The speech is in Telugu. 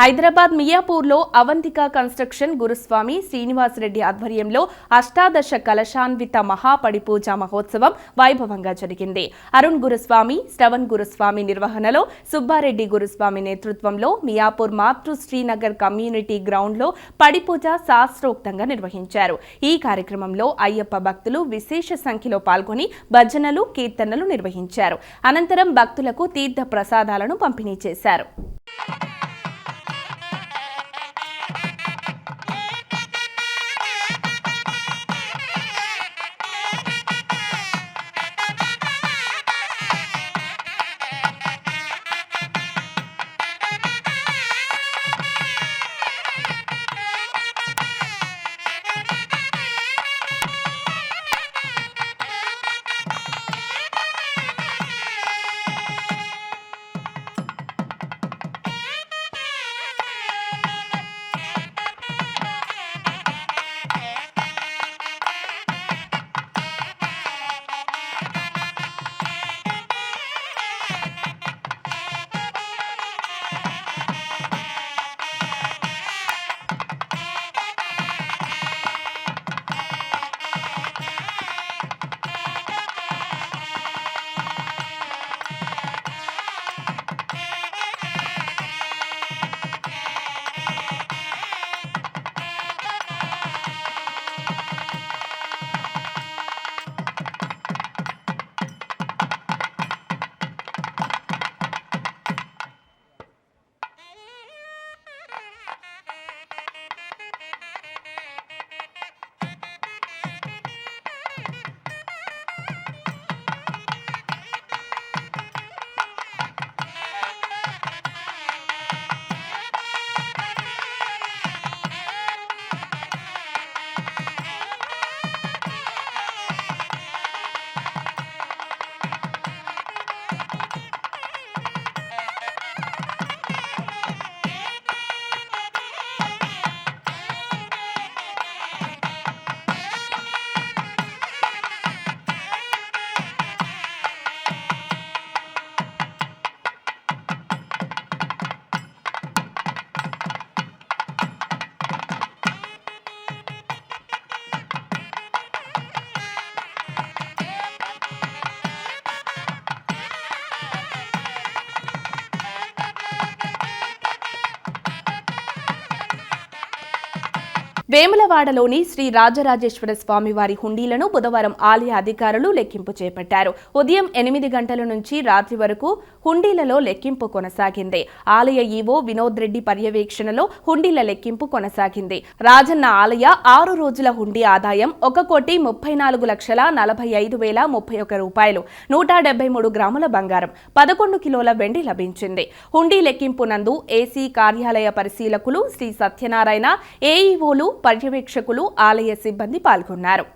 హైదరాబాద్ మియాపూర్లో అవంతిక కన్స్ట్రక్షన్ గురుస్వామి శ్రీనివాసరెడ్డి ఆధ్వర్యంలో అష్టాదశ కలశాన్విత మహాపడిపూజ మహోత్సవం వైభవంగా జరిగింది. అరుణ్ గురుస్వామి శ్రవణ్ గురుస్వామి నిర్వహణలో సుబ్బారెడ్డి గురుస్వామి నేతృత్వంలో మియాపూర్ మాతృ శ్రీనగర్ కమ్యూనిటీ గ్రౌండ్లో పడిపూజ శాస్త్రోక్తంగా నిర్వహించారు. ఈ కార్యక్రమంలో అయ్యప్ప భక్తులు విశేష సంఖ్యలో పాల్గొని భజనలు కీర్తనలు నిర్వహించారు. అనంతరం భక్తులకు తీర్థ ప్రసాదాలను పంపిణీ చేశారు. వేములవాడలోని శ్రీ రాజరాజేశ్వర స్వామి వారి హుండీలను బుధవారం ఆలయ అధికారులు లెక్కింపు చేపట్టారు. ఉదయం ఎనిమిది గంటల నుంచి రాత్రి వరకు హుండీలలో లెక్కింపు కొనసాగింది. ఆలయ ఈవో వినోద్ రెడ్డి పర్యవేక్షణలో హుండీల లెక్కింపు కొనసాగింది. రాజన్న ఆలయ ఆరు రోజుల హుండీ ఆదాయం ఒక కోటి ముప్పై నాలుగు లక్షల నలభై ఐదు వేల ముప్పై ఒక రూపాయలు నూట డెబ్బై మూడు గ్రాముల బంగారం పదకొండు కిలోల వెండి లభించింది. హుండీ లెక్కింపు నందు ఏసీ కార్యాలయ పరిశీలకులు శ్రీ సత్యనారాయణ ఏఈఓలు పర్యవేక్షకులు ఆలయ సిబ్బంది పాల్గొన్నారు.